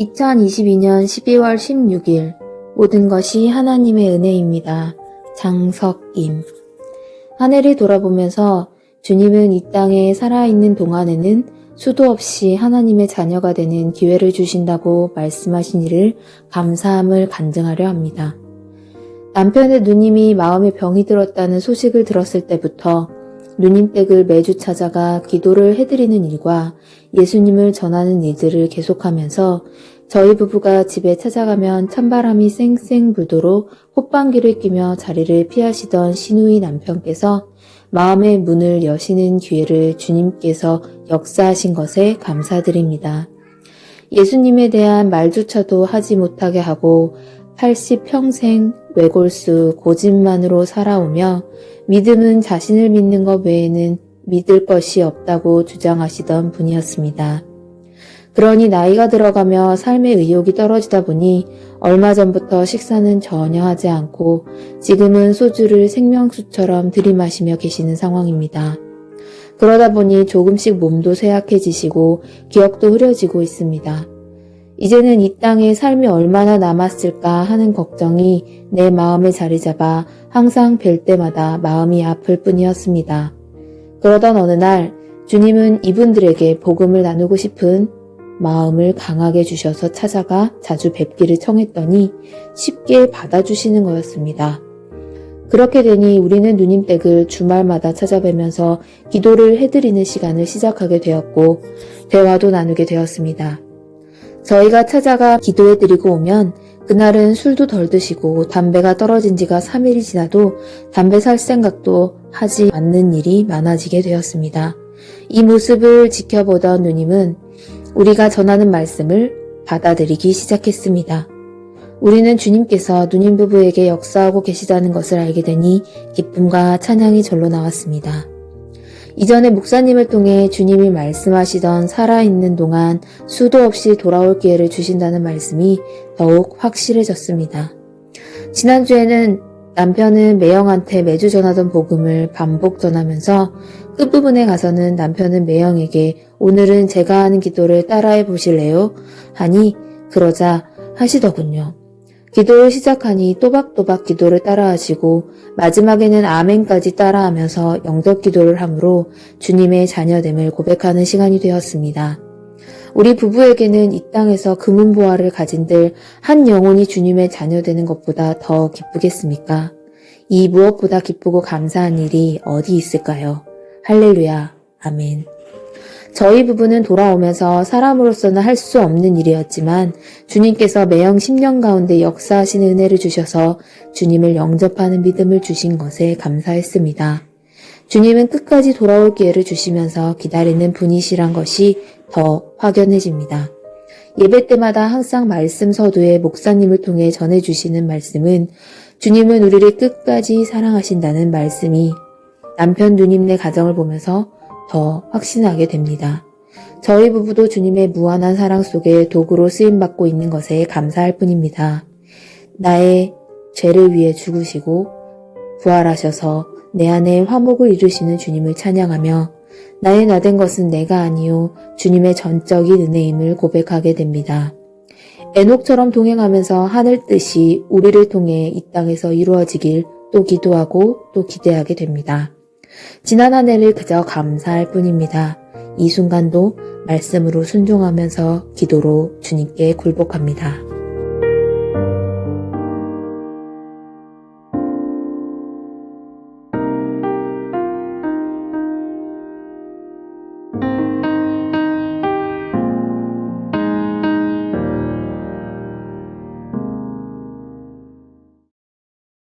2022년 12월 16일 모든 것이 하나님의 은혜입니다. 장석임 한 해를 돌아보면서 주님은 이 땅에 살아있는 동안에는 수도 없이 하나님의 자녀가 되는 기회를 주신다고 말씀하신 이를 감사함을 간증하려 합니다. 남편의 누님이 마음에 병이 들었다는 소식을 들었을 때부터 누님 댁을 매주 찾아가 기도를 해드리는 일과 예수님을 전하는 일들을 계속하면서 저희 부부가 집에 찾아가면 찬바람이 쌩쌩 불도록 호빵기를 끼며 자리를 피하시던 신우이 남편께서 마음의 문을 여시는 기회를 주님께서 역사하신 것에 감사드립니다. 예수님에 대한 말조차도 하지 못하게 하고 80평생 외골수 고집만으로 살아오며 믿음은 자신을 믿는 것 외에는 믿을 것이 없다고 주장하시던 분이었습니다. 그러니 나이가 들어가며 삶의 의욕이 떨어지다 보니 얼마 전부터 식사는 전혀 하지 않고 지금은 소주를 생명수처럼 들이마시며 계시는 상황입니다. 그러다 보니 조금씩 몸도 쇠약해지시고 기억도 흐려지고 있습니다. 이제는 이 땅에 삶이 얼마나 남았을까 하는 걱정이 내 마음에 자리 잡아 항상 뵐 때마다 마음이 아플 뿐이었습니다. 그러던 어느 날 주님은 이분들에게 복음을 나누고 싶은 마음을 강하게 주셔서 찾아가 자주 뵙기를 청했더니 쉽게 받아주시는 거였습니다. 그렇게 되니 우리는 누님 댁을 주말마다 찾아뵈면서 기도를 해드리는 시간을 시작하게 되었고 대화도 나누게 되었습니다. 저희가 찾아가 기도해드리고 오면 그날은 술도 덜 드시고 담배가 떨어진 지가 3일이 지나도 담배 살 생각도 하지 않는 일이 많아지게 되었습니다. 이 모습을 지켜보던 누님은 우리가 전하는 말씀을 받아들이기 시작했습니다. 우리는 주님께서 누님 부부에게 역사하고 계시다는 것을 알게 되니 기쁨과 찬양이 절로 나왔습니다. 이전에 목사님을 통해 주님이 말씀하시던 살아있는 동안 수도 없이 돌아올 기회를 주신다는 말씀이 더욱 확실해졌습니다. 지난주에는 남편은 매형한테 매주 전하던 복음을 반복 전하면서 끝부분에 가서는 남편은 매형에게 오늘은 제가 하는 기도를 따라해 보실래요? 하니 그러자 하시더군요. 기도를 시작하니 또박또박 기도를 따라하시고 마지막에는 아멘까지 따라하면서 영적 기도를 함으로 주님의 자녀됨을 고백하는 시간이 되었습니다. 우리 부부에게는 이 땅에서 금은보화를 가진들 한 영혼이 주님의 자녀되는 것보다 더 기쁘겠습니까? 이 무엇보다 기쁘고 감사한 일이 어디 있을까요? 할렐루야. 아멘. 저희 부부는 돌아오면서 사람으로서는 할 수 없는 일이었지만 주님께서 매형 10년 가운데 역사하시는 은혜를 주셔서 주님을 영접하는 믿음을 주신 것에 감사했습니다. 주님은 끝까지 돌아올 기회를 주시면서 기다리는 분이시란 것이 더 확연해집니다. 예배 때마다 항상 말씀 서두에 목사님을 통해 전해주시는 말씀은 주님은 우리를 끝까지 사랑하신다는 말씀이 남편 누님네 가정을 보면서 더 확신하게 됩니다. 저희 부부도 주님의 무한한 사랑 속에 도구로 쓰임받고 있는 것에 감사할 뿐입니다. 나의 죄를 위해 죽으시고 부활하셔서 내 안에 화목을 이루시는 주님을 찬양하며 나의 나된 것은 내가 아니요 주님의 전적인 은혜임을 고백하게 됩니다. 에녹처럼 동행하면서 하늘 뜻이 우리를 통해 이 땅에서 이루어지길 또 기도하고 또 기대하게 됩니다. 지난 한 해를 그저 감사할 뿐입니다. 이 순간도 말씀으로 순종하면서 기도로 주님께 굴복합니다.